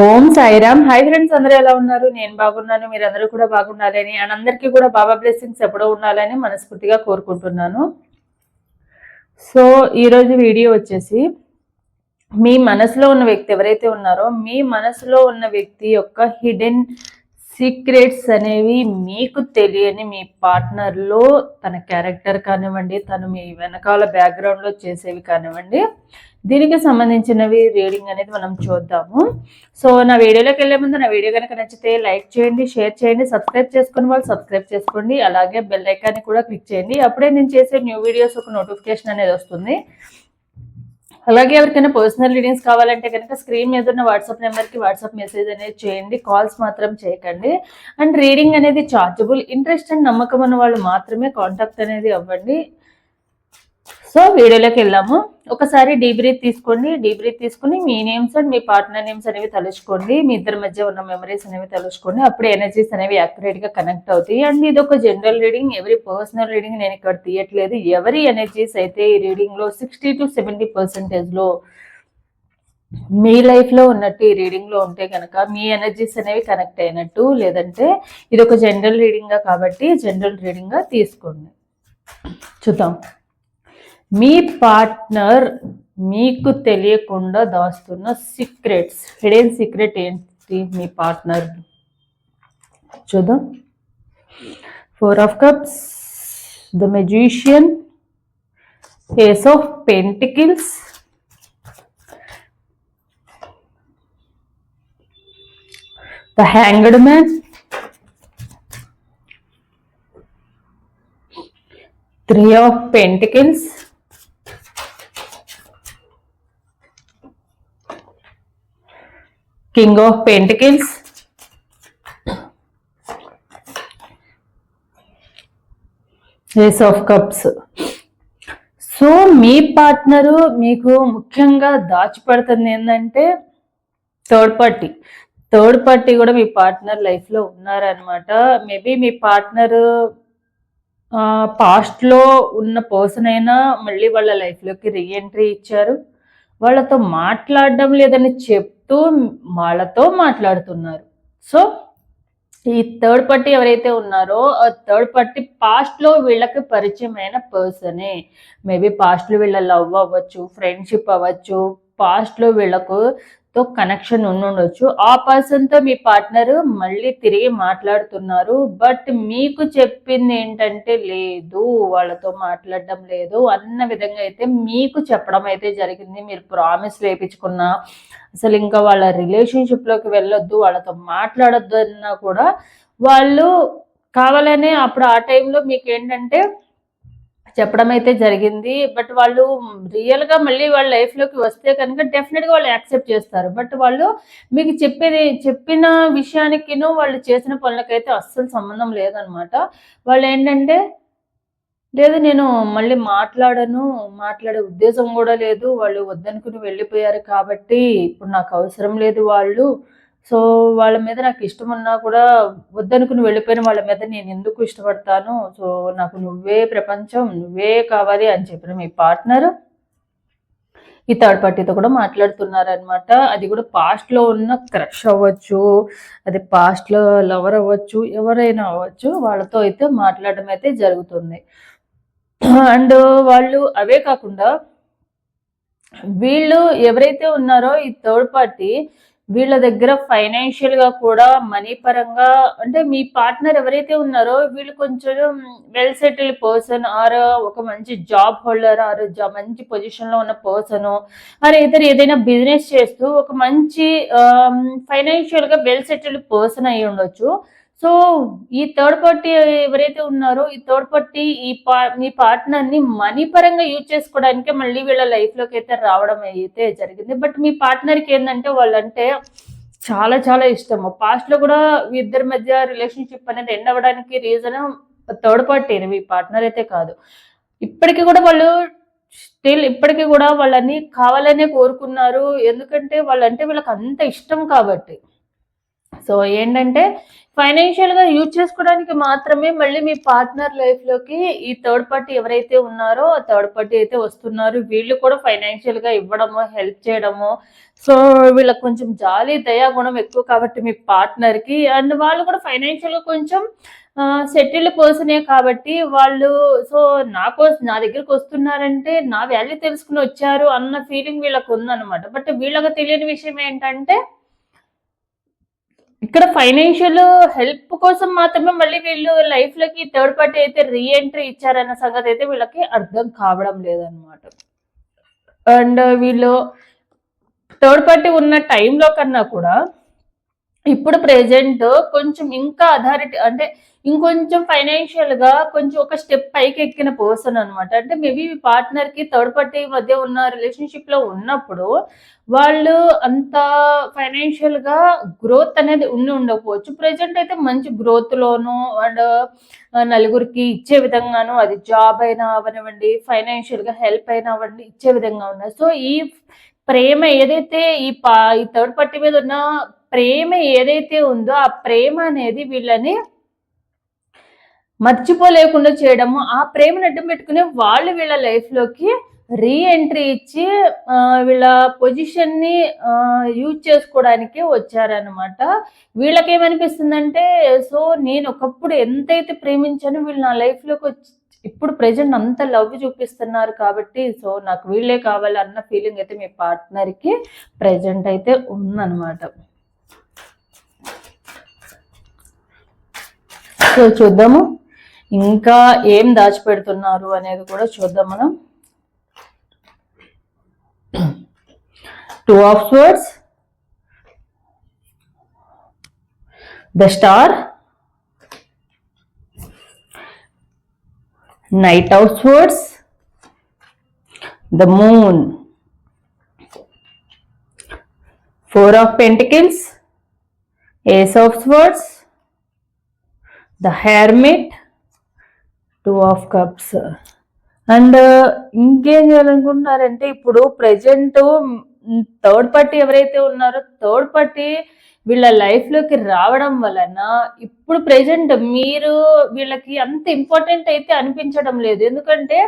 ఓం Sairam. Hi friends అందరూ ఎలా ఉన్నారు? నేను బాగున్నాను మీరు కూడా బాగుండాలని అండ్ అందరికీ కూడా బాబా బ్లెస్సింగ్స్ ఎప్పుడూ ఉండాలని మనస్ఫూర్తిగా కోరుకుంటున్నాను. సో ఈరోజు వీడియో వచ్చేసి మీ మనసులో ఉన్న వ్యక్తి ఎవరైతే ఉన్నారో మీ మనసులో ఉన్న వ్యక్తి యొక్క హిడెన్ సీక్రెట్స్ అనేవి మీకు తెలియని మీ పార్ట్నర్లో తన క్యారెక్టర్ కానివ్వండి తను మీ వెనకాల బ్యాక్గ్రౌండ్లో చేసేవి కానివ్వండి దీనికి సంబంధించినవి రీడింగ్ అనేది మనం చూద్దాము. సో నా వీడియోలోకి వెళ్ళే ముందు నా వీడియో కనుక నచ్చితే లైక్ చేయండి షేర్ చేయండి సబ్స్క్రైబ్ చేసుకుని వాళ్ళు సబ్స్క్రైబ్ చేసుకోండి అలాగే బెల్ ఐకాన్ని కూడా క్లిక్ చేయండి. అప్పుడే నేను చేసే న్యూ వీడియోస్ ఒక నోటిఫికేషన్ అనేది వస్తుంది. అలాగే ఎవరికైనా పర్సనల్ రీడింగ్స్ కావాలంటే కనుక స్క్రీన్ మీద ఉన్న వాట్సాప్ నెంబర్కి వాట్సాప్ మెసేజ్ అనేది చేయండి. కాల్స్ మాత్రం చేయకండి. అండ్ రీడింగ్ అనేది చార్జబుల్ ఇంట్రెస్ట్ అండ్ నమ్మకం ఉన్న వాళ్ళు మాత్రమే కాంటాక్ట్ అనేది అవ్వండి. సో వీడియోలోకి వెళ్దాము. ఒకసారి డీ బ్రీత్ తీసుకోండి డీ బ్రీత్ తీసుకుని మీ నేమ్స్ అండ్ మీ పార్ట్నర్ నేమ్స్ అనేవి తలుచుకోండి. మీ ఇద్దరి మధ్య ఉన్న మెమరీస్ అనేవి తలుచుకోండి. అప్పుడు ఎనర్జీస్ అనేవి అక్యురేట్గా కనెక్ట్ అవుతాయి. అండ్ ఇది ఒక జనరల్ రీడింగ్ ఎవరి పర్సనల్ రీడింగ్ నేను ఇక్కడ తీయట్లేదు. ఎవరి ఎనర్జీస్ అయితే ఈ రీడింగ్లో సిక్స్టీ టు సెవెంటీ పర్సెంటేజ్లో మీ లైఫ్లో ఉన్నట్టు ఈ రీడింగ్లో ఉంటే కనుక మీ ఎనర్జీస్ అనేవి కనెక్ట్ అయినట్టు లేదంటే ఇది ఒక జనరల్ రీడింగ్గా కాబట్టి జనరల్ రీడింగ్గా తీసుకోండి. చూద్దాం. మీ పార్ట్నర్ మీకు తెలియకుండా దాస్తున్న సీక్రెట్స్. హిడెన్ సీక్రెట్ ఏంటి మీ పార్ట్నర్? చూద్దాం. Four of cups. The magician ace of pentacles. The hanged man. Three of pentacles. King of pentacles. Ace of cups. So me partner మీకు ముఖ్యంగా దాచిపెడుతుంది ఏంటంటే థర్డ్ పార్టీ థర్డ్ పార్టీ కూడా మీ partner లైఫ్లో ఉన్నారనమాట maybe మీ partner పాస్ట్లో ఉన్న person అయినా మళ్ళీ వాళ్ళ లైఫ్లోకి రీఎంట్రీ ఇచ్చారు. వాళ్ళతో మాట్లాడడం లేదని చెప్తూ వాళ్ళతో మాట్లాడుతున్నారు. సో ఈ థర్డ్ పార్టీ ఎవరైతే ఉన్నారో ఆ థర్డ్ పార్టీ పాస్ట్లో వీళ్ళకి పరిచయమైన పర్సనే మేబీ పాస్ట్లో వీళ్ళ లవ్ అవ్వచ్చు ఫ్రెండ్షిప్ అవ్వచ్చు పాస్ట్లో వీళ్ళకు తో కనెక్షన్ ఉండొచ్చు. ఆ పర్సన్తో మీ పార్ట్నర్ మళ్ళీ తిరిగి మాట్లాడుతున్నారు. బట్ మీకు చెప్పింది ఏంటంటే లేదు వాళ్ళతో మాట్లాడడం లేదు. అన్న విధంగా అయితే మీకు చెప్పడం అయితే జరిగింది. మీరు ప్రామిస్ వేయించుకున్న అసలు ఇంకా వాళ్ళ రిలేషన్షిప్లోకి వెళ్ళొద్దు వాళ్ళతో మాట్లాడొద్దు అన్నా కూడా వాళ్ళు కావాలనే అప్పుడు ఆ టైంలో మీకు ఏంటంటే చెప్పడం అయితే జరిగింది. బట్ వాళ్ళు రియల్గా మళ్ళీ వాళ్ళ లైఫ్లోకి వస్తే కనుక డెఫినెట్గా వాళ్ళు యాక్సెప్ట్ చేస్తారు. బట్ వాళ్ళు మీకు చెప్పేది చెప్పిన విషయానికిను వాళ్ళు చేసిన పనులకైతే అస్సలు సంబంధం లేదనమాట వాళ్ళు ఏంటంటే లేదు నేను మళ్ళీ మాట్లాడను మాట్లాడే ఉద్దేశం కూడా లేదు. వాళ్ళు వద్దనుకుని వెళ్ళిపోయారు కాబట్టి ఇప్పుడు నాకు అవసరం లేదు వాళ్ళు. సో వాళ్ళ మీద నాకు ఇష్టం ఉన్నా కూడా వద్దనుకుని వెళ్ళిపోయిన వాళ్ళ మీద నేను ఎందుకు ఇష్టపడతాను? సో నాకు నువ్వే ప్రపంచం నువ్వే కావాలి అని చెప్పిన మీ పార్ట్నర్ ఈ థర్డ్ పార్టీతో కూడా మాట్లాడుతున్నారనమాట అది కూడా పాస్ట్లో ఉన్న క్రష్ అవ్వచ్చు అది పాస్ట్లో లవర్ అవ్వచ్చు ఎవరైనా అవ్వచ్చు వాళ్ళతో అయితే మాట్లాడడం అయితే జరుగుతుంది. అండ్ వాళ్ళు అవే కాకుండా వీళ్ళు ఎవరైతే ఉన్నారో ఈ థర్డ్ పార్టీ వీళ్ళ దగ్గర ఫైనాన్షియల్గా కూడా మనీ పరంగా అంటే మీ పార్ట్నర్ ఎవరైతే ఉన్నారో వీళ్ళు కొంచెం వెల్ సెటిల్ పర్సన్ ఆర్ ఒక మంచి జాబ్ హోల్డర్ ఆర్ మంచి పొజిషన్లో ఉన్న పర్సన్ ఆర్ ఇతర ఏదైనా బిజినెస్ చేస్తూ ఒక మంచి um, ఫైనాన్షియల్గా వెల్ సెటిల్డ్ పర్సన్ అయి ఉండొచ్చు సో ఈ థర్డ్ పార్టీ ఎవరైతే ఉన్నారో ఈ థర్డ్ పార్టీ ఈ పా మీ పార్ట్నర్ని మనీ పరంగా యూజ్ చేసుకోవడానికి మళ్ళీ వీళ్ళ లైఫ్లోకి అయితే రావడం అయితే జరిగింది. బట్ మీ పార్ట్నర్కి ఏంటంటే వాళ్ళంటే చాలా చాలా ఇష్టము. పాస్ట్లో కూడా ఇద్దరి మధ్య రిలేషన్షిప్ అనేది ఎండ్ అవ్వడానికి రీజన్ థర్డ్ పార్టీ మీ పార్ట్నర్ అయితే కాదు. ఇప్పటికీ కూడా వాళ్ళు స్టిల్ ఇప్పటికీ కూడా వాళ్ళని కావాలనే కోరుకున్నారు. ఎందుకంటే వాళ్ళంటే వీళ్ళకి అంత ఇష్టం కాబట్టి. సో ఏంటంటే ఫైనాన్షియల్గా యూజ్ చేసుకోవడానికి మాత్రమే మళ్ళీ మీ పార్ట్నర్ లైఫ్లోకి ఈ థర్డ్ పార్టీ ఎవరైతే ఉన్నారో ఆ థర్డ్ పార్టీ అయితే వస్తున్నారు. వీళ్ళు కూడా ఫైనాన్షియల్గా ఇవ్వడము హెల్ప్ చేయడము. సో వీళ్ళకి కొంచెం జాలి దయా గుణం ఎక్కువ కాబట్టి మీ పార్ట్నర్కి. అండ్ వాళ్ళు కూడా ఫైనాన్షియల్గా కొంచెం సెటిల్డ్ పర్సనే కాబట్టి వాళ్ళు సో నాకో నా దగ్గరికి వస్తున్నారంటే నా వాల్యూ తెలుసుకుని వచ్చారు అన్న ఫీలింగ్ వీళ్ళకు ఉందన్నమాట. బట్ వీళ్ళకి తెలియని విషయం ఏంటంటే ఇక్కడ ఫైనాన్షియల్ హెల్ప్ కోసం మాత్రమే మళ్ళీ వీళ్ళు లైఫ్లోకి థర్డ్ పార్టీ అయితే రీ ఎంట్రీ ఇచ్చారన్న సంగతి అయితే వీళ్ళకి అర్థం కావడం లేదనమాట అండ్ వీళ్ళు థర్డ్ పార్టీ ఉన్న టైంలో కన్నా కూడా ఇప్పుడు ప్రెజెంట్ కొంచెం ఇంకా అథారిటీ అంటే ఇంకొంచెం ఫైనాన్షియల్గా కొంచెం ఒక స్టెప్ పైకి ఎక్కిన పర్సన్ అనమాట అంటే మేబీ పార్ట్నర్కి థర్డ్ పార్టీ మధ్య ఉన్న రిలేషన్షిప్లో ఉన్నప్పుడు వాళ్ళు అంత ఫైనాన్షియల్గా గ్రోత్ అనేది ఉండి ఉండకపోవచ్చు. ప్రెజెంట్ అయితే మంచి గ్రోత్ లోను అండ్ నలుగురికి ఇచ్చే విధంగాను అది జాబ్ అయినా అవనివ్వండి ఫైనాన్షియల్గా హెల్ప్ అయినా అవ్వండి ఇచ్చే విధంగా ఉన్నాయి సో ఈ ప్రేమ ఏదైతే ఈ పా ఈ థర్డ్ పార్టీ మీద ఉన్న ప్రేమ ఏదైతే ఉందో ఆ ప్రేమ అనేది వీళ్ళని మర్చిపోలేకుండా చేయడము ఆ ప్రేమను అడ్డం పెట్టుకుని వాళ్ళు వీళ్ళ లైఫ్లోకి రీ ఎంట్రీ ఇచ్చి వీళ్ళ పొజిషన్ని యూజ్ చేసుకోవడానికి వచ్చారనమాట వీళ్ళకేమనిపిస్తుందంటే సో నేను ఒకప్పుడు ఎంతైతే ప్రేమించానో వీళ్ళు నా లైఫ్లోకి వచ్చి ఇప్పుడు ప్రజెంట్ అంత లవ్ చూపిస్తున్నారు కాబట్టి సో నాకు వీళ్ళే కావాలన్న ఫీలింగ్ అయితే మీ పార్ట్నర్కి ప్రజెంట్ అయితే ఉందన్నమాట. సో చూద్దాము. ఇంకా ఏం దాచిపెడుతున్నారు అనేది కూడా చూద్దాం మనం. Two of swords the star knight of swords the moon four of pentacles ace of swords the hermit two of cups. And ఇంకేం చేయాలనుకుంటున్నారంటే ఇప్పుడు ప్రజెంట్ థర్డ్ పార్టీ ఎవరైతే ఉన్నారో థర్డ్ పార్టీ వీళ్ళ లైఫ్లోకి రావడం వలన ఇప్పుడు ప్రజెంట్ మీరు వీళ్ళకి అంత ఇంపార్టెంట్ అయితే అనిపించడం లేదు. ఎందుకంటే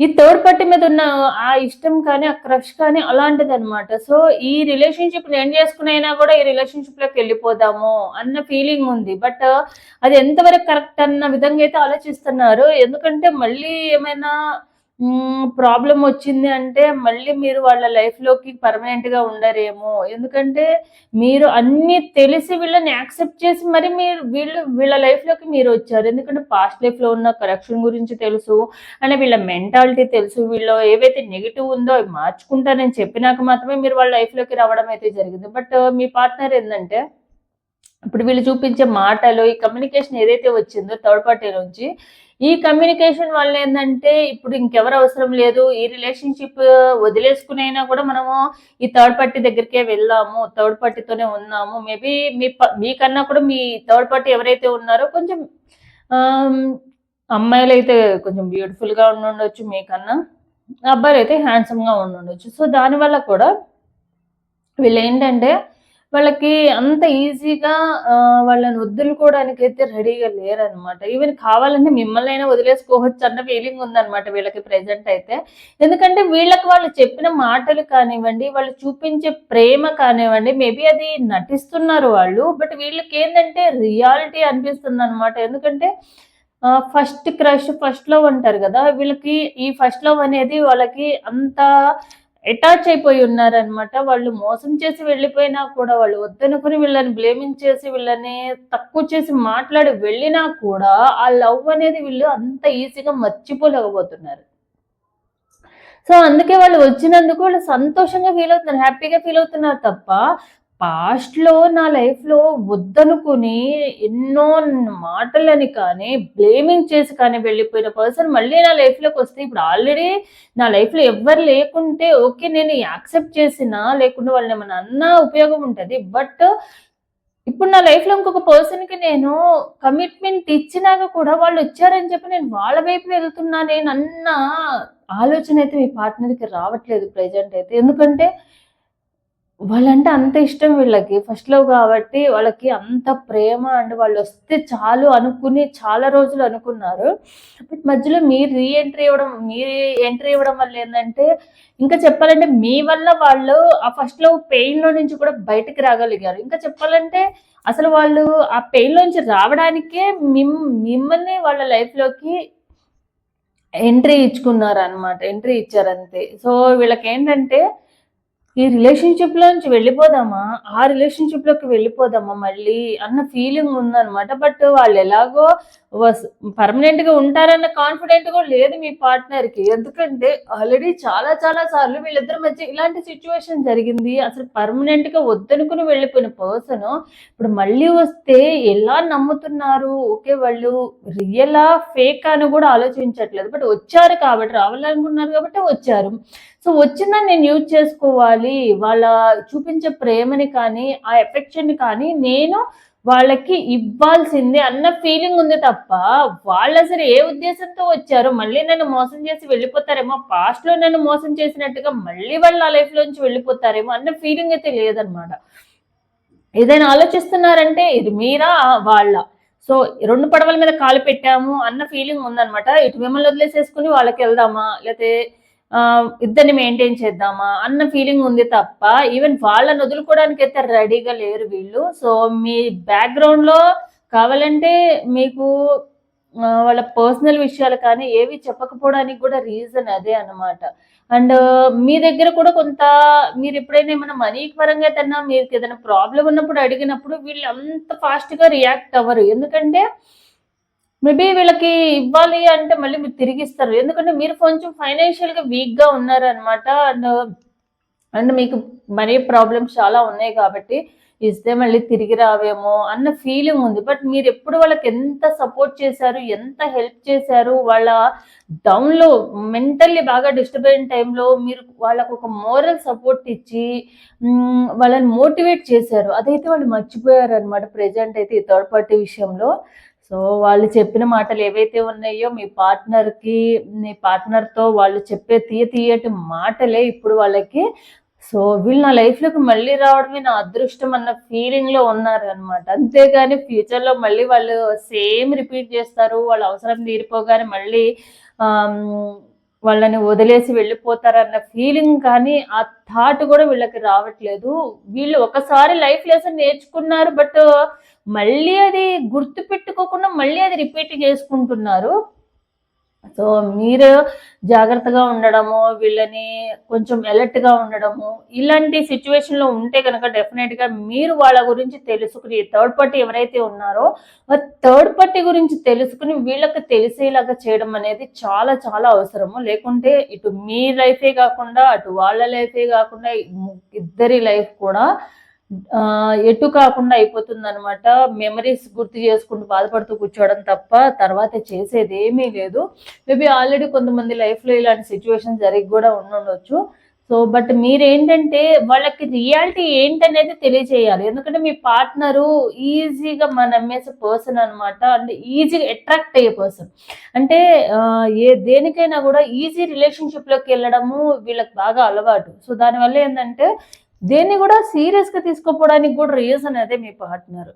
ఈ థర్డ్ పార్టీ మీద ఉన్న ఆ ఇష్టం కానీ ఆ క్రష్ కానీ అలాంటిది అనమాట సో ఈ రిలేషన్షిప్ ఎండ్ చేసుకునైనా కూడా ఈ రిలేషన్షిప్లోకి వెళ్ళిపోదాము అన్న ఫీలింగ్ ఉంది. బట్ అది ఎంతవరకు కరెక్ట్ అన్న విధంగా అయితే ఆలోచిస్తున్నారు. ఎందుకంటే మళ్ళీ ఏమైనా ప్రాబ్లం వచ్చింది అంటే మళ్ళీ మీరు వాళ్ళ లైఫ్లోకి పర్మనెంట్గా ఉండరేమో. ఎందుకంటే మీరు అన్నీ తెలిసి వీళ్ళని యాక్సెప్ట్ చేసి మరి మీరు వీళ్ళు వీళ్ళ లైఫ్లోకి మీరు వచ్చారు. ఎందుకంటే పాస్ట్ లైఫ్లో ఉన్న కరెక్షన్ గురించి తెలుసు అంటే వీళ్ళ మెంటాలిటీ తెలుసు. వీళ్ళు ఏవైతే నెగిటివ్ ఉందో అవి మార్చుకుంటారని చెప్పినాక మాత్రమే మీరు వాళ్ళ లైఫ్లోకి రావడం అయితే జరిగింది. బట్ uh, మీ పార్ట్నర్ ఏంటంటే ఇప్పుడు వీళ్ళు చూపించే మాటలు ఈ కమ్యూనికేషన్ ఏదైతే వచ్చిందో థర్డ్ పార్టీ నుంచి ఈ కమ్యూనికేషన్ వల్ల ఏంటంటే ఇప్పుడు ఇంకెవరు అవసరం లేదు. ఈ రిలేషన్షిప్ వదిలేసుకునైనా కూడా మనము ఈ థర్డ్ పార్టీ దగ్గరికే వెళ్ళాము. థర్డ్ పార్టీతోనే ఉన్నాము. మేబీ మీ మీకన్నా కూడా మీ థర్డ్ పార్టీ ఎవరైతే ఉన్నారో కొంచెం అమ్మాయిలు అయితే కొంచెం బ్యూటిఫుల్గా ఉండుండొచ్చు మీకన్నా. అబ్బాయిలు అయితే హ్యాండ్సమ్గా ఉండుండొచ్చు. సో దానివల్ల కూడా వీళ్ళు ఏంటంటే వాళ్ళకి అంత ఈజీగా వాళ్ళని వదులుకోవడానికి అయితే రెడీగా లేరనమాట. ఈవెన్ కావాలంటే మిమ్మల్ని అయినా వదిలేసుకోవచ్చు అన్న ఫీలింగ్ ఉందన్నమాట వీళ్ళకి ప్రెజెంట్ అయితే. ఎందుకంటే వీళ్ళకి వాళ్ళు చెప్పిన మాటలు కానివ్వండి వాళ్ళు చూపించే ప్రేమ కానివ్వండి మేబీ అది నటిస్తున్నారు వాళ్ళు బట్ వీళ్ళకి ఏంటంటే రియాలిటీ అనిపిస్తుంది అనమాట ఎందుకంటే ఫస్ట్ క్రష్ ఫస్ట్ లవ్ అంటారు కదా వీళ్ళకి ఈ ఫస్ట్ లవ్ అనేది వాళ్ళకి అంత అటాచ్ అయిపోయి ఉన్నారనమాట వాళ్ళు మోసం చేసి వెళ్ళిపోయినా కూడా వాళ్ళు వద్దనుకుని వీళ్ళని బ్లేమింగ్ చేసి వీళ్ళని తక్కువ చేసి మాట్లాడి వెళ్ళినా కూడా ఆ లవ్ అనేది వీళ్ళు అంత ఈజీగా మర్చిపోలేకపోతున్నారు. సో అందుకే వాళ్ళు వచ్చినందుకు వాళ్ళు సంతోషంగా ఫీల్ అవుతున్నారు హ్యాపీగా ఫీల్ అవుతున్నారు తప్ప పాస్ట్లో నా లైఫ్లో వద్దనుకుని ఎన్నో మాటలని కానీ బ్లేమింగ్ చేసి కానీ వెళ్ళిపోయిన పర్సన్ మళ్ళీ నా లైఫ్లోకి వస్తే ఇప్పుడు ఆల్రెడీ నా లైఫ్లో ఎవ్వరు లేకుంటే ఓకే నేను యాక్సెప్ట్ చేసినా లేకుంటే వాళ్ళని ఏమైనా అన్నా ఉపయోగం ఉంటుంది. బట్ ఇప్పుడు నా లైఫ్లో ఇంకొక పర్సన్కి నేను కమిట్మెంట్ ఇచ్చినాక కూడా వాళ్ళు వచ్చారని చెప్పి నేను వాళ్ళ వైపు వెళ్తున్నానే అన్న ఆలోచన అయితే మీ పార్ట్నర్కి రావట్లేదు ప్రజెంట్ అయితే. ఎందుకంటే వాళ్ళంటే అంత ఇష్టం వీళ్ళకి. ఫస్ట్ లవ్ కాబట్టి వాళ్ళకి అంత ప్రేమ అండ్ వాళ్ళు వస్తే చాలు అనుకుని చాలా రోజులు అనుకున్నారు. బట్ మధ్యలో మీరు రీ ఎంట్రీ ఇవ్వడం మీరు ఎంట్రీ ఇవ్వడం వల్ల ఏంటంటే ఇంకా చెప్పాలంటే మీ వల్ల వాళ్ళు ఆ ఫస్ట్ లవ్ పెయిన్లో నుంచి కూడా బయటకు రాగలిగారు. ఇంకా చెప్పాలంటే అసలు వాళ్ళు ఆ పెయిన్లోంచి రావడానికే మిమ్ మిమ్మల్ని వాళ్ళ లైఫ్లోకి ఎంట్రీ ఇచ్చుకున్నారు అనమాట ఎంట్రీ ఇచ్చారంతే. సో వీళ్ళకి ఏంటంటే ఈ రిలేషన్షిప్ లోంచి వెళ్ళిపోదామా? ఆ రిలేషన్షిప్లోకి వెళ్ళిపోదామా మళ్ళీ అన్న ఫీలింగ్ ఉందన్నమాట. బట్ వాళ్ళు ఎలాగో పర్మనెంట్గా ఉంటారన్న కాన్ఫిడెంట్ కూడా లేదు మీ పార్ట్నర్కి. ఎందుకంటే ఆల్రెడీ చాలా చాలా సార్లు వీళ్ళిద్దరి మధ్య ఇలాంటి సిచ్యువేషన్ జరిగింది. అసలు పర్మనెంట్గా వద్దనుకుని వెళ్ళిపోయిన పర్సన్ ఇప్పుడు మళ్ళీ వస్తే ఎలా నమ్ముతున్నారు? ఓకే వాళ్ళు రియలా ఫేక్ అని కూడా ఆలోచించట్లేదు. బట్ వచ్చారు కాబట్టి రావాలనుకున్నారు కాబట్టి వచ్చారు. సో వచ్చిన నేను యూజ్ చేసుకోవాలి వాళ్ళ చూపించే ప్రేమని కానీ ఆ ఎఫెక్షన్ కానీ నేను వాళ్ళకి ఇవ్వాల్సిందే అన్న ఫీలింగ్ ఉంది తప్ప వాళ్ళు అసలు ఏ ఉద్దేశంతో వచ్చారు మళ్ళీ నన్ను మోసం చేసి వెళ్ళిపోతారేమో పాస్ట్లో నన్ను మోసం చేసినట్టుగా మళ్ళీ వాళ్ళు ఆ లైఫ్లోంచి వెళ్ళిపోతారేమో అన్న ఫీలింగ్ అయితే లేదనమాట ఏదైనా ఆలోచిస్తున్నారంటే ఇది మీరా వాళ్ళ. సో రెండు పడవల మీద కాలు పెట్టాము అన్న ఫీలింగ్ ఉందనమాట ఇటు మిమ్మల్ని వదిలేసేసుకుని వాళ్ళకి వెళ్దామా? లేకపోతే ఇద్దరిని మెయింటైన్ చేద్దామా అన్న ఫీలింగ్ ఉంది తప్ప ఈవెన్ వాళ్ళని వదులుకోవడానికి అయితే రెడీగా లేరు వీళ్ళు. సో మీ బ్యాక్గ్రౌండ్లో కావాలంటే మీకు వాళ్ళ పర్సనల్ విషయాలు కానీ ఏవి చెప్పకపోవడానికి కూడా రీజన్ అదే అనమాట అండ్ మీ దగ్గర కూడా కొంత మీరు ఎప్పుడైనా ఏమైనా మనీ పరంగా ఏదైనా మీకు ఏదైనా ప్రాబ్లం ఉన్నప్పుడు అడిగినప్పుడు వీళ్ళు అంత ఫాస్ట్గా రియాక్ట్ అవ్వరు. ఎందుకంటే మేబీ వీళ్ళకి ఇవ్వాలి అంటే మళ్ళీ మీరు తిరిగి ఇస్తారు ఎందుకంటే మీరు కొంచెం ఫైనాన్షియల్గా వీక్గా ఉన్నారు అనమాట అండ్ అండ్ మీకు మనీ ప్రాబ్లమ్స్ చాలా ఉన్నాయి కాబట్టి ఇస్తే మళ్ళీ తిరిగి రావేమో అన్న ఫీలింగ్ ఉంది. బట్ మీరు ఎప్పుడు వాళ్ళకి ఎంత సపోర్ట్ చేశారు ఎంత హెల్ప్ చేశారు వాళ్ళ డౌన్లో మెంటల్లీ బాగా డిస్టర్బ్ అయిన టైంలో మీరు వాళ్ళకు ఒక మోరల్ సపోర్ట్ ఇచ్చి వాళ్ళని మోటివేట్ చేశారు. అదైతే వాళ్ళు మర్చిపోయారు అనమాట ప్రజెంట్ అయితే ఈ థర్డ్ పార్టీ విషయంలో. సో వాళ్ళు చెప్పిన మాటలు ఏవైతే ఉన్నాయో మీ పార్ట్నర్కి మీ పార్ట్నర్తో వాళ్ళు చెప్పే తీయ తీయటి మాటలే ఇప్పుడు వాళ్ళకి. సో వీళ్ళు నా లైఫ్లోకి మళ్ళీ రావడమే నా అదృష్టం అన్న ఫీలింగ్లో ఉన్నారు అనమాట అంతేగాని ఫ్యూచర్లో మళ్ళీ వాళ్ళు సేమ్ రిపీట్ చేస్తారు వాళ్ళ అవసరం తీరిపోగానే మళ్ళీ వాళ్ళని వదిలేసి వెళ్ళిపోతారన్న ఫీలింగ్ కానీ ఆ థాట్ కూడా వీళ్ళకి రావట్లేదు. వీళ్ళు ఒకసారి లైఫ్ లెసన్ నేర్చుకున్నారు బట్ మళ్ళీ అది గుర్తు పెట్టుకోకుండా మళ్ళీ అది రిపీట్ చేసుకుంటున్నారు. సో మీరు జాగ్రత్తగా ఉండడము వీళ్ళని కొంచెం అలర్ట్గా ఉండడము ఇలాంటి సిచ్యువేషన్లో ఉంటే కనుక డెఫినెట్గా మీరు వాళ్ళ గురించి తెలుసుకుని థర్డ్ పార్టీ ఎవరైతే ఉన్నారో థర్డ్ పార్టీ గురించి తెలుసుకుని వీళ్ళకి తెలిసేలాగా చేయడం అనేది చాలా చాలా అవసరము. లేకుంటే ఇటు మీ లైఫే కాకుండా అటు వాళ్ళ లైఫే కాకుండా ఇద్దరి లైఫ్ కూడా ఎటు కాకుండా అయిపోతుంది అనమాట మెమరీస్ గుర్తు చేసుకుంటూ బాధపడుతూ కూర్చోవడం తప్ప తర్వాత చేసేది ఏమీ లేదు. మేబీ ఆల్రెడీ కొంతమంది లైఫ్లో ఇలాంటి సిచ్యువేషన్ జరిగి కూడా ఉండొచ్చు సో బట్ మీరేంటంటే వాళ్ళకి రియాలిటీ ఏంటనేది తెలియజేయాలి. ఎందుకంటే మీ పార్ట్నరు ఈజీగా మన నమ్మేసే పర్సన్ అనమాట అంటే ఈజీగా అట్రాక్ట్ అయ్యే పర్సన్ అంటే ఏ దేనికైనా కూడా ఈజీ రిలేషన్షిప్లోకి వెళ్ళడము వీళ్ళకి బాగా అలవాటు. సో దానివల్ల ఏంటంటే దేన్ని కూడా సీరియస్గా తీసుకోపోవడానికి కూడా రీజన్ అదే మీ పార్ట్నర్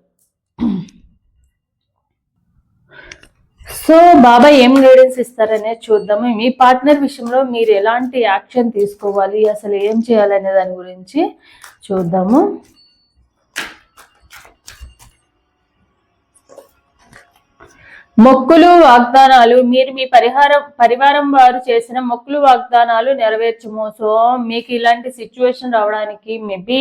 సో బాబా ఏం గైడెన్స్ ఇస్తారనేది చూద్దాము. మీ పార్ట్నర్ విషయంలో మీరు ఎలాంటి యాక్షన్ తీసుకోవాలి అసలు ఏం చేయాలనే దాని గురించి చూద్దాము. మొక్కులు వాగ్దానాలు మీరు మీ పరిహారం పరివారం వారు చేసిన మొక్కులు వాగ్దానాలు నెరవేర్చము. సో మీకు ఇలాంటి సిచ్యువేషన్ రావడానికి మేబీ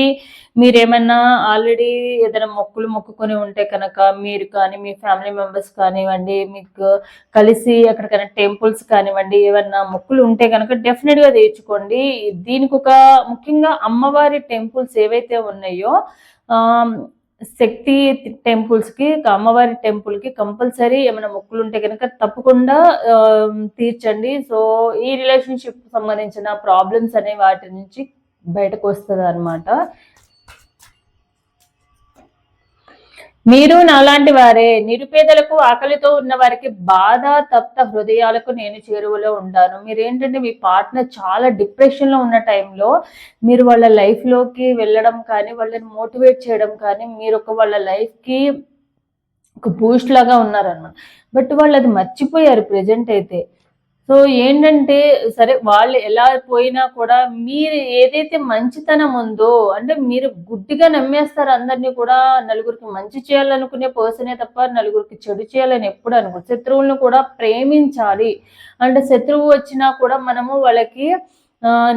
మీరేమన్నా ఆల్రెడీ ఏదైనా మొక్కులు మొక్కుకొని ఉంటే కనుక మీరు కానీ మీ ఫ్యామిలీ మెంబర్స్ కానివ్వండి మీకు కలిసి ఎక్కడికైనా టెంపుల్స్ కానివ్వండి ఏమన్నా మొక్కులు ఉంటే కనుక డెఫినెట్గా తీర్చుకోండి. దీనికి ఒక ముఖ్యంగా అమ్మవారి టెంపుల్స్ ఏవైతే ఉన్నాయో శక్తి టెంపుల్స్కి అమ్మవారి టెంపుల్కి కంపల్సరీ ఏమైనా మొక్కులు ఉంటే కనుక తప్పకుండా తీర్చండి. సో ఈ రిలేషన్షిప్ సంబంధించిన ప్రాబ్లమ్స్ అనే వాటి నుంచి బయటకు వస్తుంది అనమాట మీరు నాలాంటి వారే నిరుపేదలకు ఆకలితో ఉన్న వారికి బాధ తప్త హృదయాలకు నేను చేరువలో ఉంటాను. మీరేంటంటే మీ పార్ట్నర్ చాలా డిప్రెషన్లో ఉన్న టైంలో మీరు వాళ్ళ లైఫ్లోకి వెళ్ళడం కానీ వాళ్ళని మోటివేట్ చేయడం కానీ మీరు ఒక వాళ్ళ లైఫ్కి ఒక బూస్ట్ లాగా ఉన్నారన్నమాట బట్ వాళ్ళు అది మర్చిపోయారు ప్రెజెంట్ అయితే. సో ఏంటంటే సరే వాళ్ళు ఎలా పోయినా కూడా మీరు ఏదైతే మంచితనం ఉందో అంటే మీరు గుడ్డిగా నమ్మేస్తారు అందరినీ కూడా నలుగురికి మంచి చేయాలనుకునే పర్సనే తప్ప నలుగురికి చెడు చేయాలని ఎప్పుడు అనుకో శత్రువులను కూడా ప్రేమించాలి. అంటే శత్రువు వచ్చినా కూడా మనము వాళ్ళకి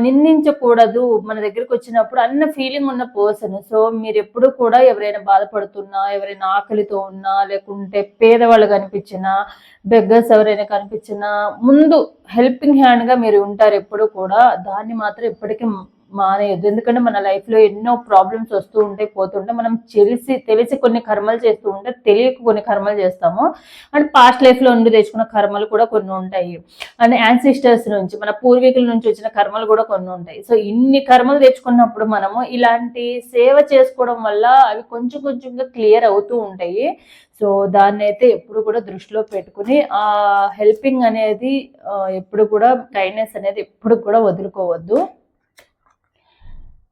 నిందించకూడదు. మన దగ్గరికి వచ్చినప్పుడు అన్న ఫీలింగ్ ఉన్న పర్సన్ సో మీరు ఎప్పుడు కూడా ఎవరైనా బాధపడుతున్నా ఎవరైనా ఆకలితో ఉన్నా లేకుంటే పేదవాళ్ళు కనిపించినా బెగ్గర్స్ ఎవరైనా కనిపించినా ముందు హెల్పింగ్ హ్యాండ్గా మీరు ఉంటారు ఎప్పుడు కూడా. దాన్ని మాత్రం ఎప్పటికీ మానేయద్దు. ఎందుకంటే మన లైఫ్లో ఎన్నో ప్రాబ్లమ్స్ వస్తూ ఉంటాయి పోతుంటే మనం తెలిసి తెలిసి కొన్ని కర్మలు చేస్తూ ఉంటే తెలియక కొన్ని కర్మలు చేస్తాము. అండ్ పాస్ట్ లైఫ్లో ఉండి తెచ్చుకున్న కర్మలు కూడా కొన్ని ఉంటాయి. అండ్ యాన్సిస్టర్స్ నుంచి మన పూర్వీకుల నుంచి వచ్చిన కర్మలు కూడా కొన్ని ఉంటాయి. సో ఇన్ని కర్మలు తెచ్చుకున్నప్పుడు మనము ఇలాంటి సేవ చేసుకోవడం వల్ల అవి కొంచెం కొంచెంగా క్లియర్ అవుతూ ఉంటాయి. సో దాన్ని అయితే ఎప్పుడు కూడా దృష్టిలో పెట్టుకుని ఆ హెల్పింగ్ అనేది ఎప్పుడు కూడా కైండ్నెస్ అనేది ఎప్పుడు కూడా వదులుకోవద్దు.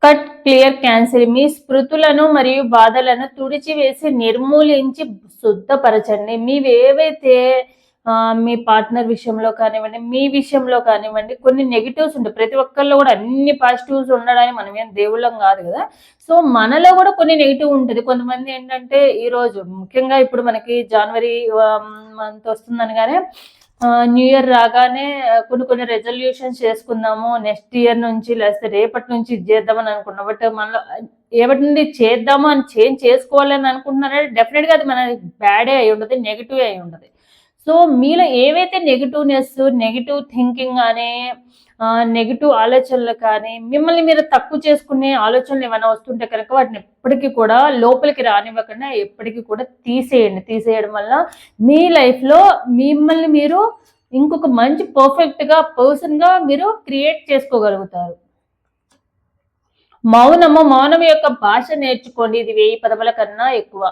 Cut clear cancel. మీ స్మృతులను మరియు బాధలను తుడిచివేసి నిర్మూలించి శుద్ధపరచండి. మీవి ఏవైతే మీ పార్ట్నర్ విషయంలో కానివ్వండి మీ విషయంలో కానివ్వండి కొన్ని నెగిటివ్స్ ఉంటాయి. ప్రతి ఒక్కరిలో కూడా అన్ని పాజిటివ్స్ ఉండడానికి మనం ఏం దేవుళ్ళం కాదు కదా. సో మనలో కూడా కొన్ని నెగిటివ్ ఉంటుంది. కొంతమంది ఏంటంటే ఈరోజు ముఖ్యంగా ఇప్పుడు మనకి జనవరి మంత్ వస్తుందనగానే న్యూ ఇయర్ రాగానే కొన్ని కొన్ని రెజల్యూషన్స్ చేసుకుందాము నెక్స్ట్ ఇయర్ నుంచి లేకపోతే రేపటి నుంచి ఇది చేద్దామని అనుకున్నాం. బట్ మనలో ఏపటి నుండి చేద్దాము అని చేంజ్ చేసుకోవాలని అనుకుంటున్నారంటే డెఫినెట్గా అది మన బ్యాడే అయి ఉండదు నెగిటివ్ అయి ఉండదు. సో మీలో ఏవైతే నెగిటివ్నెస్ నెగిటివ్ థింకింగ్ కానీ నెగిటివ్ ఆలోచనలు కానీ మిమ్మల్ని మీరు తక్కువ చేసుకునే ఆలోచనలు ఏమైనా వస్తుంటే కనుక వాటిని ఎప్పటికీ కూడా లోపలికి రానివ్వకుండా ఎప్పటికీ కూడా తీసేయండి. తీసేయడం వల్ల మీ లైఫ్లో మిమ్మల్ని మీరు ఇంకొక మంచి పర్ఫెక్ట్గా పర్సన్గా మీరు క్రియేట్ చేసుకోగలుగుతారు. మౌనము మౌనం యొక్క భాష నేర్చుకోండి. ఇది వెయ్యి పదముల కన్నా ఎక్కువ.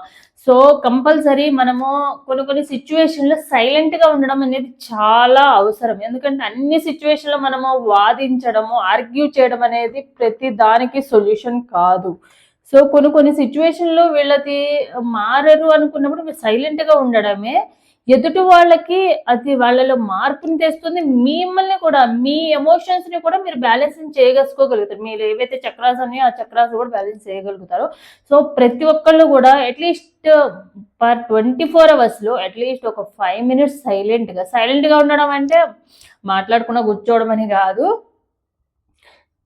సో కంపల్సరీ మనము కొన్ని కొన్ని సిచ్యువేషన్లో సైలెంట్గా ఉండడం అనేది చాలా అవసరం. ఎందుకంటే అన్ని సిచ్యువేషన్లో మనము వాదించడము ఆర్గ్యూ చేయడం అనేది ప్రతి దానికి సొల్యూషన్ కాదు. సో కొన్ని కొన్ని సిచ్యువేషన్లో వీళ్ళది మారరు అనుకున్నప్పుడు మీరు సైలెంట్గా ఉండడమే ఎదుటి వాళ్ళకి అది వాళ్ళలో మార్పుని తెస్తుంది. మిమ్మల్ని కూడా మీ ఎమోషన్స్ని కూడా మీరు బ్యాలెన్సింగ్ చేయగలుసుకోగలుగుతారు. మీరు ఏవైతే చక్రాస్ ఉన్నాయో ఆ చక్రాస్ కూడా బ్యాలెన్స్ చేయగలుగుతారు. సో ప్రతి ఒక్కళ్ళు కూడా at least per twenty four అవర్స్లో అట్లీస్ట్ ఒక ఫైవ్ మినిట్స్ సైలెంట్గా సైలెంట్గా ఉండడం అంటే మాట్లాడకుండా కూర్చోవడం అని కాదు.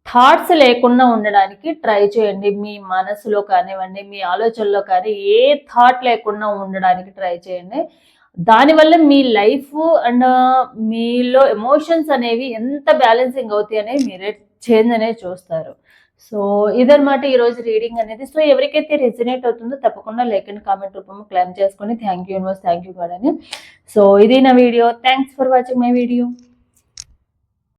థాట్స్ లేకుండా ఉండడానికి ట్రై చేయండి. మీ మనసులో కానివ్వండి మీ ఆలోచనలో కానీ ఏ థాట్ లేకుండా ఉండడానికి ట్రై చేయండి. దానివల్ల మీ లైఫ్ అండ్ మీలో ఎమోషన్స్ అనేవి ఎంత బ్యాలెన్సింగ్ అవుతాయి అనేది మీరే చేంజ్ అనేది చూస్తారు. సో ఇదన్నమాట ఈరోజు రీడింగ్ అనేది. సో ఎవరికైతే రెజినేట్ అవుతుందో తప్పకుండా లైక్ అండ్ కామెంట్ రూపంలో క్లైమ్ చేసుకొని thank you universe thank you God అని. సో ఇది నా video. Thanks for watching my video.